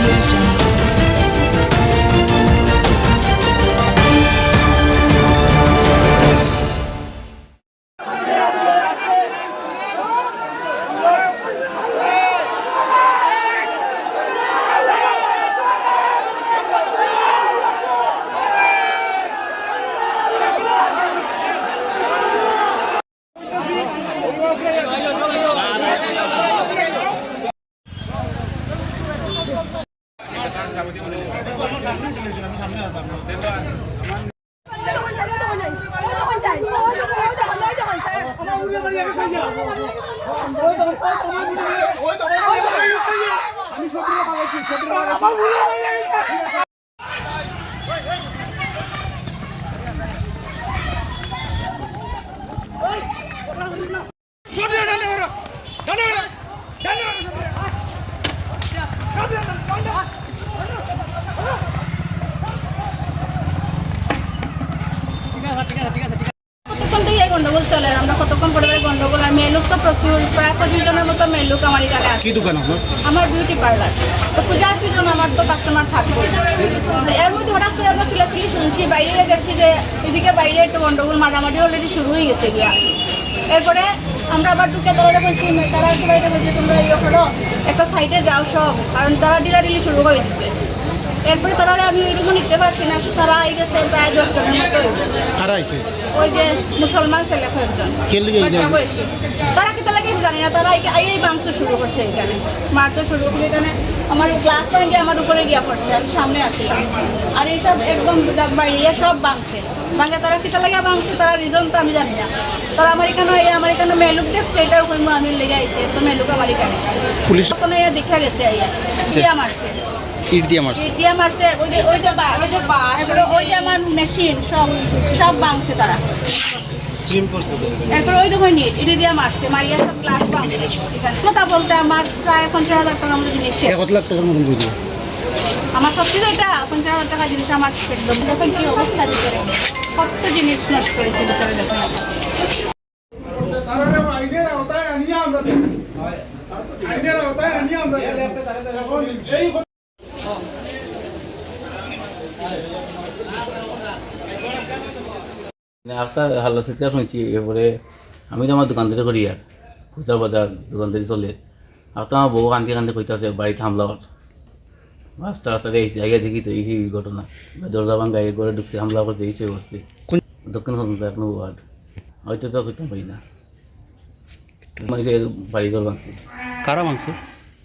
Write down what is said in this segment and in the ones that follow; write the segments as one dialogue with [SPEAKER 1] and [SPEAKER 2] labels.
[SPEAKER 1] audio jungle.
[SPEAKER 2] কতক্ষণ থেকে এই গন্ডগোল চলে আমরা কতক্ষণ পরে গন্ডগোল? আর মেয়ে লোক তো প্রচুর প্রায় পঁচিশ জনের মতো মেয়ে লোক আমার এখানে আছে।
[SPEAKER 3] কি দোকান আপনার?
[SPEAKER 2] আমার বিউটি পার্লার তো পূজার সিজন আমার তো কাস্টমার থাকবে এর মধ্যে হঠাৎ করে আমরা চিলাচিলি শুনছি বাইরে দেখছি যে এদিকে বাইরে একটু গন্ডগোল মারামারি অলরেডি শুরু হয়ে গেছে গিয়া। এরপরে আমরা আবার ঢুকে তারা বলছি তারা একটু বাইরে বলছি তোমরা ইয়ে করো একটা সাইডে যাও সব। কারণ তারা ডিলাডিলি শুরু করে দিচ্ছে। এরপরে তারা আমি ওইরকম নিতে পারছি না। তারা এই গেছে প্রায় দশজনের মতো
[SPEAKER 3] কারা আইছে?
[SPEAKER 2] ওই যে মুসলমান ছেলে কয়েকজন? বয়সী। তারা কি তালা গেছে জানি না। তারা এই- এই মাংস শুরু করছে এখানে। মারতে শুরু করে এখানে। আমার গ্লাস ভেঙে আমার উপরে গিয়া পড়ছে। আমি সামনে আসছিলাম আর এইসব একদম বাইরে সব ভাঙছে। ভাঙে তারা কিতা লাগে ভাঙছে? তারা রিজন তো আমি জানি না। তারা আমার এখানে এই আমার এখানে মেলুক দেখছে। এটার উপরে আমি লেগে আইছে। তো মেলুক আমার এখানে।
[SPEAKER 3] পুলিশ
[SPEAKER 2] ইয়া দেখা গেছে আইয়া। দিয়া মারছে।
[SPEAKER 3] ইট দিয়ে মারছে।
[SPEAKER 2] ইটিয়া মারছে ওই যে ওই যে বার ওই যে বার ওই যে আমার মেশিন সব সব ভাঙছে তারা। এরপর ওই নিট ইটি দিয়ে মারছে মারিয়া সব গ্লাস ভাঙছে। কথা বলতে আমার প্রায় পঞ্চাশ হাজার টাকার মতো জিনিস শেষ।
[SPEAKER 3] লাখ টাকার মতন বুঝি
[SPEAKER 2] আমার সব কিছু এটা পঞ্চাশ হাজার টাকা জিনিস আমার একদম দেখুন কি অবস্থা ভিতরে। কত জিনিস নষ্ট করেছে ভিতরে দেখুন।
[SPEAKER 4] তারা আইনের আওতায় আনিয়ে আমরা আইনের আওতায় আনিয়ে আমরা দেখি এখন এই
[SPEAKER 5] মানে আপনার হাল্লা চিৎকার শুনছি এরপরে আমি তো আমার দোকান থেকে করি আর পূজা বাজার দোকান থেকে চলে। আর তো আমার বউ কান্দি কান্দি কইতাছে বাড়িতে হামলা হওয়ার তাড়াতাড়ি আগে দেখি তো এই ঘটনা। দরজা ভাঙ্গা এই ঘরে ঢুকছে হামলা করছে এই করছে দক্ষিণ কলকাতা এক নম্বর ওয়ার্ড হয়তো তো কইতে পারি না। মানে বাড়ি ঘর ভাঙছে।
[SPEAKER 3] কারা মাংস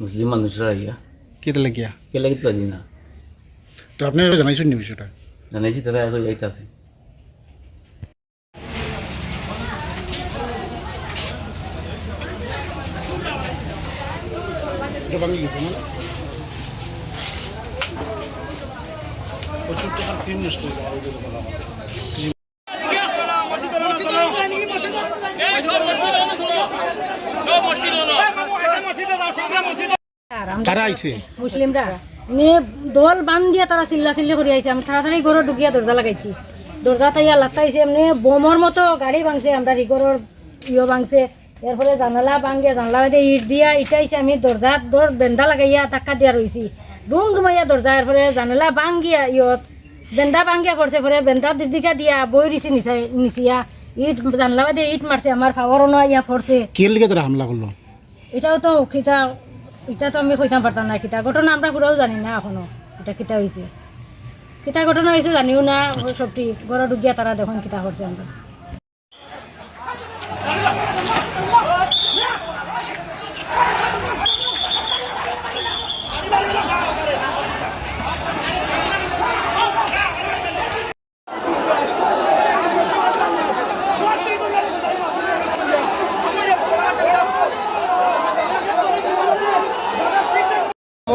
[SPEAKER 5] মুসলিম মানুষরা ইয়া
[SPEAKER 3] কি তাহলে গিয়া?
[SPEAKER 5] কে লাগি জানি না।
[SPEAKER 3] তো আপনি জানাইছেন নি বিষয়টা?
[SPEAKER 5] জানাইছি তারা এখন যাইতাছে।
[SPEAKER 3] এটা ভাঙি গেছে না? প্রচুর টাকার টিম নষ্ট হয়েছে আর কারা আইছে?
[SPEAKER 6] মুসলিমরা। নে দল বান দিয়া তারা চিল্লা চিল্লি করে আইছে। আমি তাড়াতাড়ি ঘরে ঢুকিয়া দরজা লাগাইছি। দরজা তাইয়া লাতাইছে এমনি বোমর মতো গাড়ি ভাঙছে আমরা রিগরের ইয়ে ভাঙছে। এরপরে জানালা ভাঙিয়া জানলা বাইদে ইট দিয়া ইটাইছে আমি দরজা দর বেন্দা লাগাইয়া টাক্কা দিয়া রইছি দুম দুমাইয়া দরজা এরপরে জানালা ভাঙিয়া ইয়ত। বেন্দা ভাঙিয়া পড়ছে পরে বেন্দা দিদিকা দিয়া বই দিছি নিচাই নিচিয়া। ইট জানলা বাইদে ইট মারছে আমার ফাওয়ারও না ইয়া পড়ছে।
[SPEAKER 3] কে লিগে তারা হামলা করল
[SPEAKER 6] এটাও তো কিতা এটা তো আমি কইতাম পারতাম না কিতা ঘটনা আমরা পুরাও জানি না এখনও এটা কিতা হয়েছে কিতা ঘটনা হয়েছে জানিও না সবটি। ঘর ঢুকিয়া তারা দেখুন কিতা করছে আমরা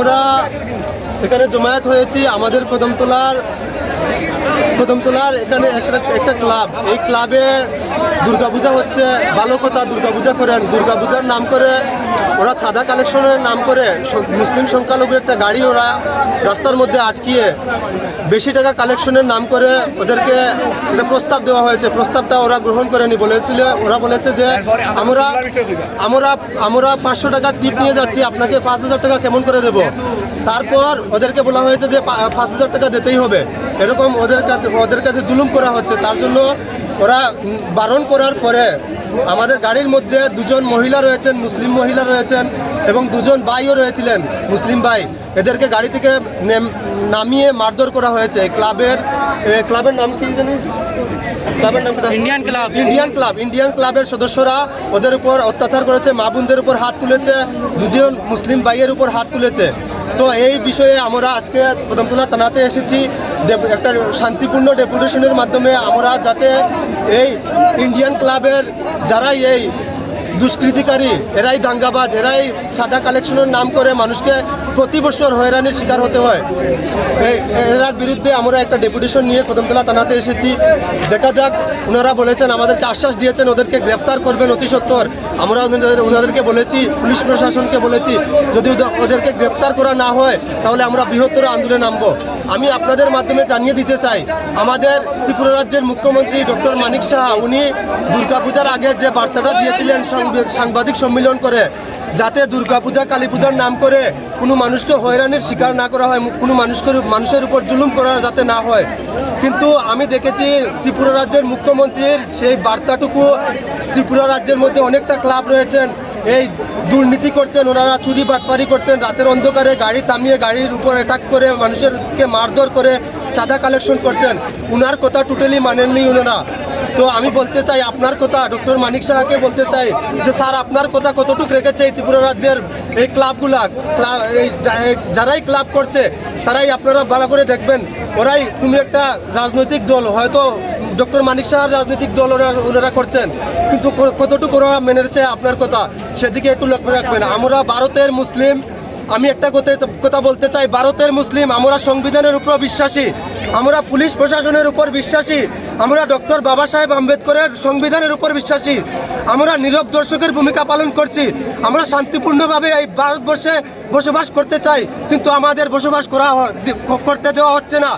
[SPEAKER 7] আমরা এখানে জমায়েত হয়েছি আমাদের কদমতলার কদমতলার এখানে একটা একটা ক্লাব। এই ক্লাবে দুর্গাপূজা হচ্ছে ভালো কথা দুর্গাপূজা করেন। দুর্গাপূজার নাম করে ওরা চাঁদা কালেকশনের নাম করে মুসলিম সংখ্যালঘু একটা গাড়ি ওরা রাস্তার মধ্যে আটকিয়ে বেশি টাকা কালেকশনের নাম করে ওদেরকে একটা প্রস্তাব দেওয়া হয়েছে। প্রস্তাবটা ওরা গ্রহণ করেনি। বলেছিল, ওরা বলেছে যে আমরা আমরা আমরা পাঁচশো টাকা টিপ নিয়ে যাচ্ছি, আপনাকে পাঁচ হাজার টাকা কেমন করে দেব? তারপর ওদেরকে বলা হয়েছে যে পাঁচ হাজার টাকা দিতেই হবে। এরকম ওদের কাছে ওদের কাছে জুলুম করা হচ্ছে। তার জন্য ওরা বারণ করার পরে আমাদের গাড়ির মধ্যে দুজন মহিলা রয়েছেন মুসলিম মহিলা রয়েছেন এবং দুজন ভাইও রয়েছিলেন মুসলিম ভাই। এদেরকে গাড়ি থেকে নামিয়ে মারধর করা হয়েছে। ক্লাবের ক্লাবের নাম কি জানি? ক্লাবের নাম Indian club Indian club Indian ক্লাবের সদস্যরা ওদের উপর অত্যাচার করেছে মা বোনদের উপর হাত তুলেছে দুজন মুসলিম ভাইয়ের উপর হাত তুলেছে। তো এই বিষয়ে আমরা আজকে প্রথমতলা থানাতে এসেছি। একটা শান্তিপূর্ণ ডেপুটেশনের মাধ্যমে আমরা যাতে এই ইন্ডিয়ান ক্লাবের যারাই এই দুষ্কৃতিকারী, এরাই দাঙ্গাবাজ, এরাই সাদা কালেকশনের নাম করে মানুষকে প্রতি বছর হয়রানির শিকার হতে হয়। এরার বিরুদ্ধে আমরা একটা ডেপুটেশন নিয়ে কদমতলা থানাতে এসেছি। দেখা যাক, ওনারা বলেছেন, আমাদেরকে আশ্বাস দিয়েছেন, ওদেরকে গ্রেফতার করবেন অতি সত্তর আমরা ওনাদেরকে বলেছি, পুলিশ প্রশাসনকে বলেছি, যদি ওদেরকে গ্রেফতার করা না হয়, তাহলে আমরা বৃহত্তর আন্দোলনে নামবো। আমি আপনাদের মাধ্যমে জানিয়ে দিতে চাই, আমাদের ত্রিপুরা রাজ্যের মুখ্যমন্ত্রী ডক্টর মানিক সাহা, উনি দুর্গাপূজার আগে যে বার্তাটা দিয়েছিলেন সাংবাদিক সম্মেলন করে, যাতে দুর্গাপূজা কালী পূজার নাম করে কোনো মানুষকে হয়রানির শিকার না করা হয়, কোনো মানুষকে মানুষের উপর জুলুম করা যাতে না হয়। কিন্তু আমি দেখেছি ত্রিপুরা রাজ্যের মুখ্যমন্ত্রীর সেই বার্তাটুকু, ত্রিপুরা রাজ্যের মধ্যে অনেকটা ক্লাব রয়েছেন। এই দুর্নীতি করছেন, ওনারা চুরি বাটপারি করছেন, রাতের অন্ধকারে গাড়ি থামিয়ে গাড়ির উপর অ্যাটাক করে, মানুষেরকে মারধর করে চাঁদা কালেকশন করছেন। উনার কথা টোটালি মানেননি ওনারা। তো আমি বলতে চাই, আপনার কথা, ডক্টর মানিক সাহাকে বলতে চাই যে, স্যার, আপনার কথা কতটুকু রেখেছে এই ত্রিপুরা রাজ্যের এই ক্লাবগুলা? যারাই ক্লাব করছে, তারাই আপনারা ভালো করে দেখবেন। ওরাই কোনো একটা রাজনৈতিক দল, হয়তো ডক্টর মানিক সাহার রাজনৈতিক দল ওরা ওনারা করছেন, কিন্তু কতটুকু ওরা মেনেছে আপনার কথা, সেদিকে একটু লক্ষ্য রাখবেন। আমরা ভারতের মুসলিম, আমি একটা কথা বলতে চাই, ভারতের মুসলিম, আমরা সংবিধানের উপর বিশ্বাসী, আমরা পুলিশ প্রশাসনের উপর বিশ্বাসী আমরা ডক্টর বাবা সাহেব আম্বেদকরের সংবিধানের উপর বিশ্বাসী। আমরা নীরব দর্শকের ভূমিকা পালন করছি। আমরা শান্তিপূর্ণভাবে এই ভারতবর্ষে বসবাস করতে চাই। কিন্তু আমাদের বসবাস করা করতে দেওয়া হচ্ছে না।